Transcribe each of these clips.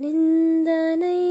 நிந்தனை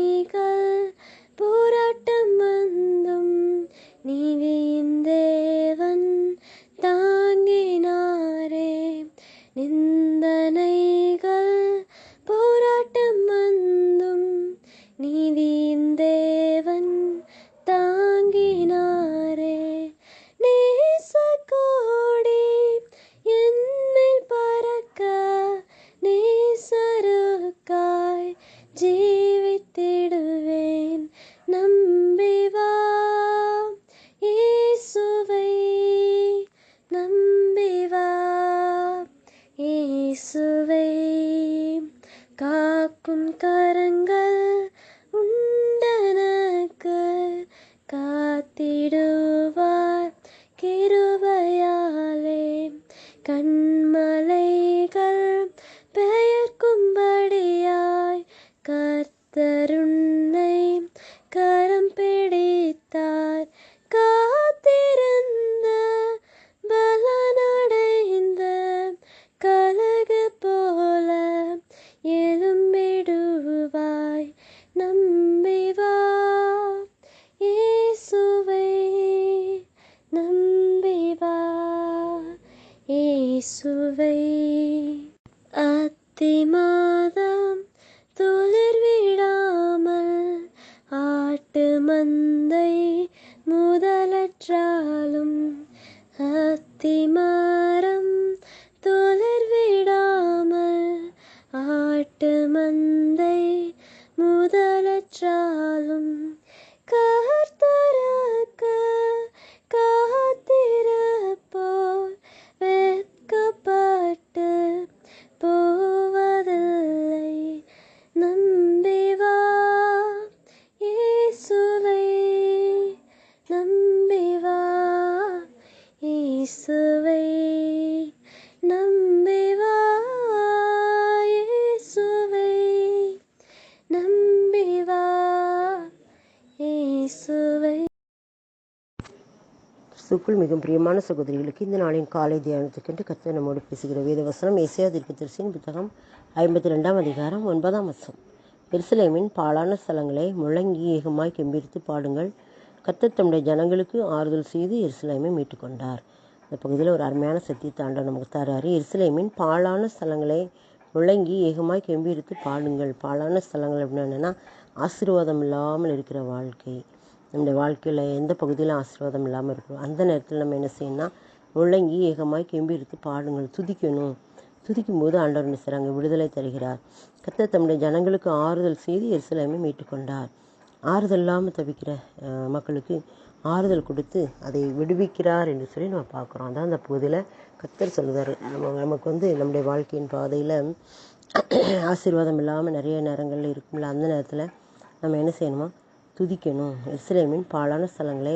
காக்கும் கரங்கள் て。கிறிஸ்துக்குள் மிகவும் பிரியமான சகோதரிகளுக்கு இந்த நாளின் காலை தியானத்துக்கென்று கத்த நம்மோடு பேசுகிற வேதவசனம் ஏசியா தீர்க்கதரிசியின் புத்தகம் ஐம்பத்தி ரெண்டாம் அதிகாரம் ஒன்பதாம் வசம் எருசலேமின் பாழான ஸ்தலங்களை முழங்கி ஏகமாய் கெம்பிரித்து பாடுங்கள். கத்த தம்முடைய ஜனங்களுக்கு ஆறுதல் செய்து எருசலேமை மீட்டுக்கொண்டார். இந்த பகுதியில் ஒரு அருமையான சத்தியத்தை ஆண்டவர் நமக்கு தராரு. எருசலேமின் பாழான ஸ்தலங்களை முழங்கி ஏகமாய் கெம்பிரித்து பாடுங்கள். பாழான ஸ்தலங்கள் அப்படின்னா என்னென்னா ஆசீர்வாதம் இல்லாமல் இருக்கிற வாழ்க்கை. நம்முடைய வாழ்க்கையில் எந்த பகுதியிலும் ஆசீர்வாதம் இல்லாமல் இருக்கிறோம் அந்த நேரத்தில் நம்ம என்ன செய்யணும்னா முழங்கி ஏகமாய் எடுத்து பாடுங்கள். துதிக்கணும். துதிக்கும் போது ஆண்டவர் என்ன செய்கிறாங்க விடுதலை தருகிறார். கத்த தம்முடைய ஜனங்களுக்கு ஆறுதல் செய்து எருசலேமை மீட்டுக்கொண்டார் ஆறுதல் இல்லாமல் தவிக்கிற மக்களுக்கு ஆறுதல் கொடுத்து அதை விடுவிக்கிறார் என்று சொல்லி நம்ம பார்க்குறோம். அதான் அந்த பகுதியில் கத்தர் சொல்லுவார். நம்ம நமக்கு வந்து நம்முடைய வாழ்க்கையின் பாதையில் ஆசீர்வாதம் இல்லாமல் நிறைய நேரங்களில் இருக்கும்ல அந்த நேரத்தில் நம்ம என்ன செய்யணுமா? துதிக்கணும். எருசலேமின் பாழான ஸ்தலங்களை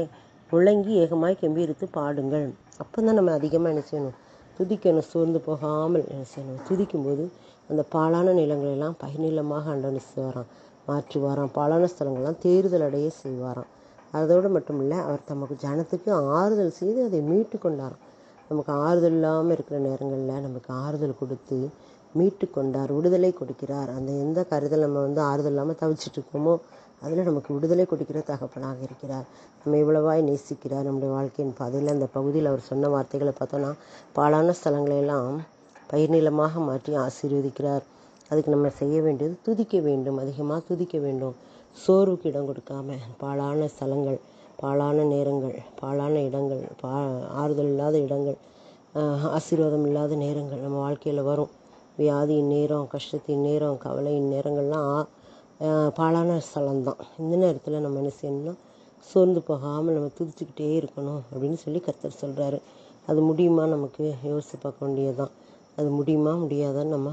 முழங்கி ஏகமாய் கெம்பீரித்து பாடுங்கள். அப்போ தான் நம்ம அதிகமாக என்ன செய்யணும்? துதிக்கணும். சோர்ந்து போகாமல் என்ன செய்யணும்? துதிக்கும்போது அந்த பாழான நிலங்களெல்லாம் பகிர்நிலமாக ஆண்டவன் செய்வாராம் மாற்றுவாராம். பாழான ஸ்தலங்கள்லாம் தேறுதல் அடைய செய்வாராம். அதோடு மட்டும் இல்லை அவர் தமக்கு ஜனத்துக்கு ஆறுதல் செய்து அதை மீட்டு கொண்டாராம். நமக்கு ஆறுதல் இல்லாமல் இருக்கிற நேரங்களில் நமக்கு ஆறுதல் கொடுத்து மீட்டு கொண்டார் விடுதலை கொடுக்கிறார். அந்த எந்த கருதல் நம்ம வந்து ஆறுதல் இல்லாமல் தவிச்சிட்டு இருக்கோமோ அதில் நமக்கு விடுதலை கொடுக்கிற தகப்பனாக இருக்கிறார். நம்ம இவ்வளவாய் நேசிக்கிறார். நம்முடைய வாழ்க்கையின் பாதையில் அந்த பகுதியில் அவர் சொன்ன வார்த்தைகளை பார்த்தோன்னா பாழான ஸ்தலங்களை எல்லாம் பயிர் நிலமாக மாற்றி ஆசீர்வதிக்கிறார். அதுக்கு நம்ம செய்ய வேண்டியது துதிக்க வேண்டும். அதிகமாக துதிக்க வேண்டும். சோர்வுக்கு இடம் கொடுக்காம பாழான ஸ்தலங்கள் பாழான நேரங்கள் பாழான இடங்கள் பா ஆறுதல் இல்லாத இடங்கள் ஆசீர்வாதம் இல்லாத நேரங்கள் நம்ம வாழ்க்கையில் வரும். வியாதியின் நேரம் கஷ்டத்தின் நேரம் கவலையின் நேரங்கள்லாம் ஆ- ஸ்தலம் பாழான ஸ்தலம்தான். இந்த நேரத்தில் நம்ம என்ன செய்யணும்னா சோர்ந்து போகாமல் நம்ம துதிச்சுக்கிட்டே இருக்கணும் அப்படின்னு சொல்லி கர்த்தர் சொல்கிறாரு அது முடியுமா நமக்கு? யோசித்து பார்க்க வேண்டியதுதான். அது முடியுமா முடியாதான்னு நம்ம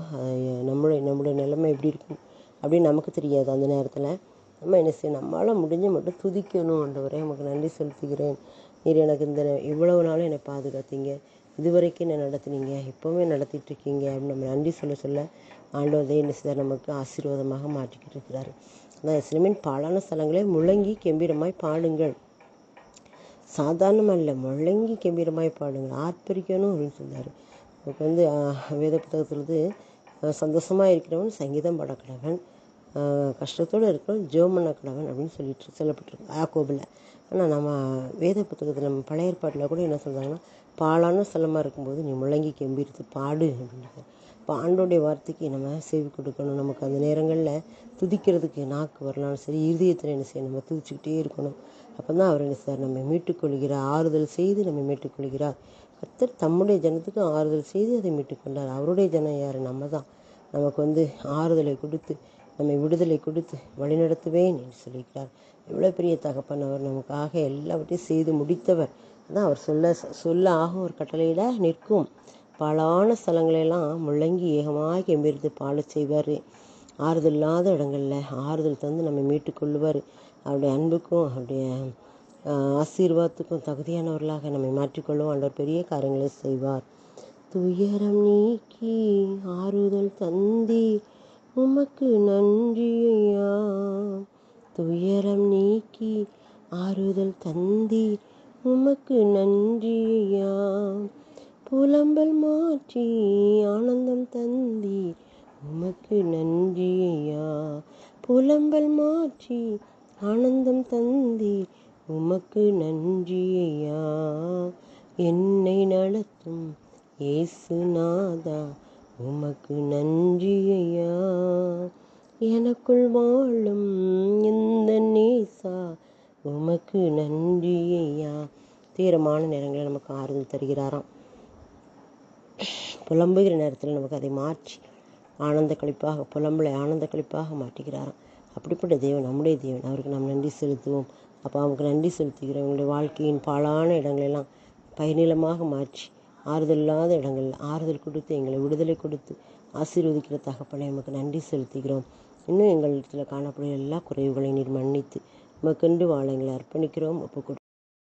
நம்மளுடைய நம்மளுடைய நிலைமை எப்படி இருக்கும் அப்படின்னு நமக்கு தெரியாது அந்த நேரத்தில். நம்ம என்ன செய்யணும்? நம்மளால் முடிஞ்ச மட்டும் துதிக்கணும் ஆண்டவரே. நமக்கு நன்றி செலுத்துகிறேன். நீர் எனக்கு இந்த இவ்வளவு நாளும் என்னை பாதுகாத்தீங்க. இதுவரைக்கும் என்ன நடத்துனீங்க? எப்போவுமே நடத்திட்டு இருக்கீங்க அப்படின்னு நம்ம நன்றி சொல்ல சொல்ல ஆண்டவர் தான் என்ன செய்தார் நமக்கு ஆசீர்வாதமாக மாற்றிக்கிட்டு இருக்கிறார். அதான் சினிமின் பாலான ஸ்தலங்களே முழங்கி கெம்பீரமாய் பாடுங்கள். சாதாரணமாக இல்லை முழங்கி கம்பீரமாய் பாடுங்கள். ஆர்ப்பரிக்கணும் அப்படின்னு சொன்னார். நமக்கு வந்து வேத புத்தகத்தில் வந்து சந்தோஷமாக இருக்கிறவன் சங்கீதம் பாடக்கடவன் கஷ்டத்தோடு இருக்கிறவன் ஜோமன கடவன் அப்படின்னு சொல்லிட்டு சொல்லப்பட்டிருக்கு யாக்கோபில். ஆனால் நம்ம வேத புத்தகத்தில் நம்ம பழைய ஏற்பாட்டில் கூட என்ன சொல்கிறாங்கன்னா பாழான ஸ்தலமாக இருக்கும்போது நீ முழங்கி கம்பீரித்து பாடு அப்படின்னு இப்போ ஆண்டோடைய வார்த்தைக்கு நம்ம செவி கொடுக்கணும். நமக்கு அந்த நேரங்களில் துதிக்கிறதுக்கு நாக்கு வரலாம் சரி இருதயத்தில் என்ன செய்யணும்? நம்ம துதிச்சுக்கிட்டே இருக்கணும். அப்போ தான் அவர் என்ன செய்வார் நம்ம மீட்டுக்கொள்கிறார் ஆறுதல் செய்து நம்ம மீட்டுக்கொள்கிறார் கர்த்தர் தம்முடைய ஜனத்துக்கு ஆறுதல் செய்து அதை மீட்டுக்கொண்டார். அவருடைய ஜனம் யார்? நம்ம தான் நமக்கு வந்து ஆறுதலை கொடுத்து நம்மை விடுதலை கொடுத்து வழிநடத்துவேன் என்று சொல்லியிருக்கிறார். எவ்வளோ பெரிய தகப்பன் அவர். நமக்காக எல்லாவற்றையும் செய்து முடித்தவர். அதான் அவர் சொல்ல சொல்ல ஆகும் ஒரு கட்டளையில் நிற்கும். பாழான ஸ்தலங்களெல்லாம் முழங்கி ஏகமாக கெம்பீரித்து பாழச் செய்வார். ஆறுதல் இல்லாத இடங்களில் ஆறுதல் தந்து நம்மை மீட்டுக்கொள்ளுவார் அவருடைய அன்புக்கும் அவருடைய ஆசீர்வாதத்துக்கும் தகுதியானவர்களாக நம்மை மாற்றிக்கொள்ளும் ஆண்டவர் பெரிய காரியங்களை செய்வார். துயரம் நீக்கி ஆறுதல் தந்தி உமக்கு நன்றி ஐயா துயரம் நீக்கி ஆறுதல் தந்தீர் உமக்கு நன்றியா புலம்பல் மாற்றி ஆனந்தம் தந்தீர். உமக்கு நன்றியா புலம்பல் மாற்றி ஆனந்தம் தந்தீர். உமக்கு நன்றியா என்னை நடத்தும் ஏசுநாதா உமக்கு நன்றியா எனக்குள் வாழும் இந்த நேசா உமக்கு நன்றி ஐயா தீரமான நேரங்களில் நமக்கு ஆறுதல் தருகிறாராம். புலம்புகிற நேரத்தில் நமக்கு அதை மாற்றி ஆனந்த கழிப்பாக புலம்பலை ஆனந்த கழிப்பாக மாற்றுகிறாராம். அப்படிப்பட்ட தேவன் நம்முடைய தேவன். அவருக்கு நாம் நன்றி செலுத்துவோம். அப்போ அவருக்கு நன்றி செலுத்துகிறோம். எங்களுடைய வாழ்க்கையின் பாழான இடங்களெல்லாம் பயனிலமாக மாற்றி ஆறுதல் இல்லாத இடங்களில் ஆறுதல் கொடுத்து எங்களை விடுதலை கொடுத்து ஆசீர்வதிக்கிற தகப்பனை நமக்கு நன்றி செலுத்துகிறோம். இன்னும் எங்களிடத்தில் காணப்படும் எல்லா குறைவுகளையும் நீர் மன்னித்து நமக்கென்று வாழ எங்களை அர்ப்பணிக்கிறோம் ஒப்பு